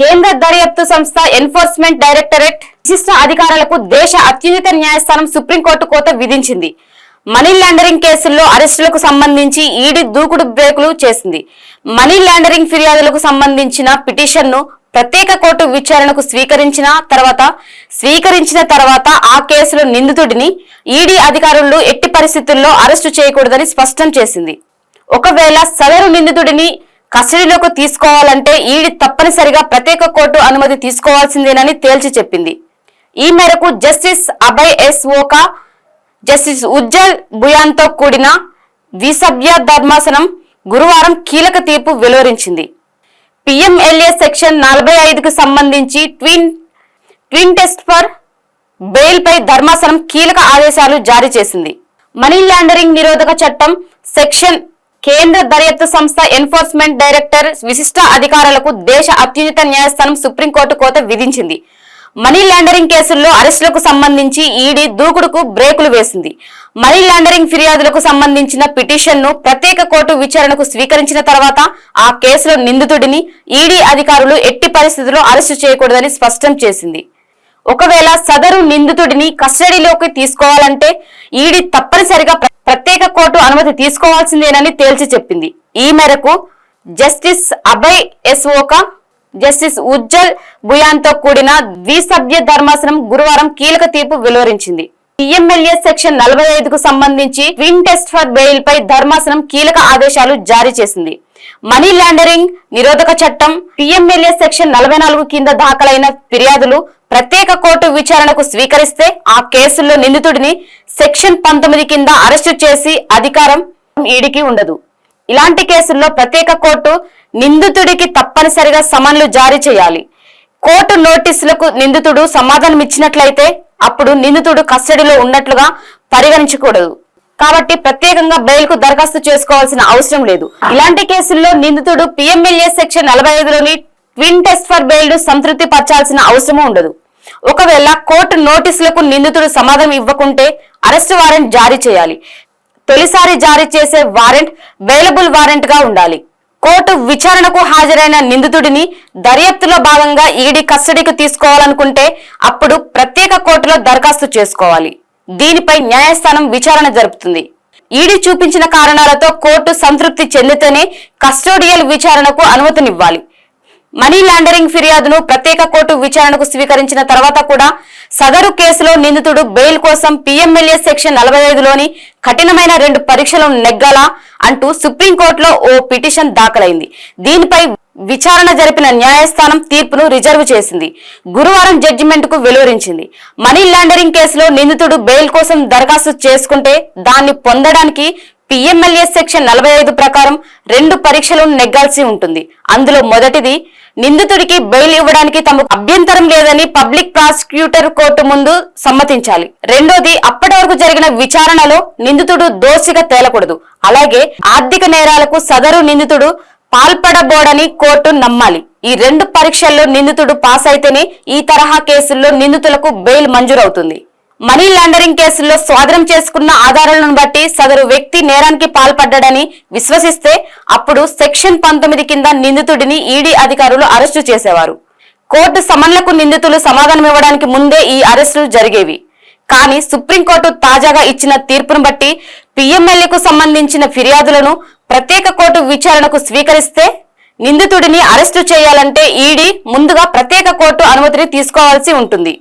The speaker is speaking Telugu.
కేంద్ర దర్యాప్తు సంస్థ ఎన్ఫోర్స్మెంట్ డైరెక్టరేట్ విశిష్ట అధికారులకు దేశ అత్యున్నత న్యాయస్థానం సుప్రీంకోర్టు కోత విధించింది. మనీ లాండరింగ్ కేసుల్లో అరెస్టులకు సంబంధించి ఈడీ దూకుడు బ్రేకులు చేసింది. మనీ లాండరింగ్ ఫిర్యాదులకు సంబంధించిన పిటిషన్ను ప్రత్యేక కోర్టు విచారణకు స్వీకరించిన తర్వాత స్వీకరించిన తర్వాత ఆ కేసులో నిందితుడిని ఈడీ అధికారులు ఎట్టి పరిస్థితుల్లో అరెస్టు చేయకూడదని స్పష్టం చేసింది. ఒకవేళ సదరు నిందితుడిని కస్టడీలోకి తీసుకోవాలంటే ఈడీ తప్పనిసరిగా ప్రత్యేక కోర్టు అనుమతి తీసుకోవాల్సిందేనని తేల్చి చెప్పింది. ఈ మేరకు justice Abhay S Oka justice Ujjal బుయాన్తో కూడిన ద్విసభ్య ధర్మాసనం గురువారం కీలక తీర్పు వెలువరించింది. పిఎంఎల్ఏ సెక్షన్ నలభై ఐదుకు సంబంధించి ట్విన్ ట్విన్ టెస్ట్ ఫర్ బెయిల్పై ధర్మాసనం కీలక ఆదేశాలు జారీ చేసింది. మనీ లాండరింగ్ నిరోధక చట్టం సెక్షన్ కేంద్ర దర్యాప్తు సంస్థ ఎన్ఫోర్స్మెంట్ డైరెక్టర్ విశిష్ట అధికారులకు దేశ అత్యున్నత న్యాయస్థానం సుప్రీంకోర్టు కోత విధించింది. మనీ లాండరింగ్ కేసుల్లో అరెస్టులకు సంబంధించి ఈడీ దూకుడుకు బ్రేకులు వేసింది. మనీ లాండరింగ్ ఫిర్యాదులకు సంబంధించిన పిటిషన్ను ప్రత్యేక కోర్టు విచారణకు స్వీకరించిన తర్వాత ఆ కేసులో నిందితుడిని ఈడీ అధికారులు ఎట్టి పరిస్థితుల్లో అరెస్టు చేయకూడదని స్పష్టం చేసింది. ఒకవేళ సదరు నిందితుడిని కస్టడీలోకి తీసుకోవాలంటే ఈడీ తప్పనిసరిగా ప్రత్యేక కోర్టు అనుమతి తీసుకోవాల్సిందేనని తేల్చి చెప్పింది. ఈ మేరకు జస్టిస్ అభయ్ ఎస్ఓక జస్టిస్ ఉజ్జల్ భుయాన్తో కూడిన ద్విసభ్య ధర్మాసనం గురువారం కీలక తీర్పు వెలువరించింది. పిఎంఎల్ఏ సెక్షన్ నలభై ఐదుకు సంబంధించి ట్విన్ టెస్ట్ ఫర్ బెయిల్ పై ధర్మాసనం కీలక ఆదేశాలు జారీ చేసింది. మనీ లాండరింగ్ నిరోధక చట్టం పిఎంఎల్ఏ సెక్షన్ నలభై నాలుగు కింద దాఖలైన ఫిర్యాదులు ప్రత్యేక కోర్టు విచారణకు స్వీకరిస్తే ఆ కేసుల్లో నిందితుడిని సెక్షన్ పంతొమ్మిది కింద అరెస్టు చేసి అధికారం ఈడికి ఉండదు. ఇలాంటి కేసుల్లో ప్రత్యేక కోర్టు నిందితుడికి తప్పనిసరిగా సమన్లు జారీ చేయాలి. కోర్టు నోటీసులకు నిందితుడు సమాధానం ఇచ్చినట్లయితే అప్పుడు నిందితుడు కస్టడీలో ఉన్నట్లుగా పరిగణించకూడదు. కాబట్టి ప్రత్యేకంగా బెయిల్కు దరఖాస్తు చేసుకోవాల్సిన అవసరం లేదు. ఇలాంటి కేసుల్లో నిందితుడు పిఎంఎల్ఏ సెక్షన్ నలభై ఐదులోని ట్విన్ టెస్ట్ ఫర్ బెయిల్ సంతృప్తి పరచాల్సిన అవసరం ఉండదు. ఒకవేళ కోర్టు నోటీసులకు నిందితుడు సమాధానం ఇవ్వకుంటే అరెస్ట్ వారెంట్ జారీ చేయాలి. తొలిసారి జారీ చేసే వారెంట్ వేలబుల్ వారెంట్గా ఉండాలి. కోర్టు విచారణకు హాజరైన నిందితుడిని దర్యాప్తులో భాగంగా ఈడీ కస్టడీకి తీసుకోవాలనుకుంటే అప్పుడు ప్రత్యేక కోర్టులో దరఖాస్తు చేసుకోవాలి. దీనిపై న్యాయస్థానం విచారణ జరుపుతుంది. ఈడీ చూపించిన కారణాలతో కోర్టు సంతృప్తి చెందితేనే కస్టోడియల్ విచారణకు అనుమతినివ్వాలి. మనీ లాండరింగ్ ఫిర్యాదును ప్రత్యేక కోర్టు విచారణకు స్వీకరించిన తర్వాత కూడా సదరు కేసులో నిందితుడు బెయిల్ కోసం పీఎంఎల్ఏ సెక్షన్ నలభై ఐదులోని కఠినమైన రెండు పరీక్షలను నెగ్గాలా అంటూ సుప్రీంకోర్టులో ఓ పిటిషన్ దాఖలైంది. దీనిపై విచారణ జరిపిన న్యాయస్థానం తీర్పును రిజర్వ్ చేసింది. గురువారం జడ్జిమెంట్కు వెలువరించింది. మనీ లాండరింగ్ కేసులో నిందితుడు బెయిల్ కోసం దరఖాస్తు చేసుకుంటే దాన్ని పొందడానికి పిఎంఎల్ఏ సెక్షన్ నలభై ఐదు ప్రకారం రెండు పరీక్షలను నెగ్గాల్సి ఉంటుంది. అందులో మొదటిది నిందితుడికి బెయిల్ ఇవ్వడానికి తమకు అభ్యంతరం లేదని పబ్లిక్ ప్రాసిక్యూటర్ కోర్టు ముందు సమ్మతించాలి. రెండోది అప్పటి వరకు జరిగిన విచారణలో నిందితుడు దోషిగా తేలకూడదు. అలాగే ఆర్థిక నేరాలకు సదరు నిందితుడు పాల్పడబోడని కోర్టు నమ్మాలి. ఈ రెండు పరీక్షల్లో నిందితుడు పాస్ అయితేనే ఈ తరహా కేసుల్లో నిందితులకు బెయిల్ మంజూరవుతుంది. మనీ లాండరింగ్ కేసుల్లో స్వాధీనం చేసుకున్న ఆధారాలను బట్టి సదరు వ్యక్తి నేరానికి పాల్పడ్డాడని విశ్వసిస్తే అప్పుడు సెక్షన్ పంతొమ్మిది కింద నిందితుడిని ఈడీ అధికారులు అరెస్టు చేసేవారు. కోర్టు సమన్లకు నిందితులు సమాధానం ఇవ్వడానికి ముందే ఈ అరెస్టులు జరిగేవి. కానీ సుప్రీంకోర్టు తాజాగా ఇచ్చిన తీర్పును బట్టి పిఎంఎల్ఏకు సంబంధించిన ఫిర్యాదులను ప్రత్యేక కోర్టు విచారణకు స్వీకరిస్తే నిందితుడిని అరెస్టు చేయాలంటే ఈడీ ముందుగా ప్రత్యేక కోర్టు అనుమతిని తీసుకోవాల్సి ఉంటుంది.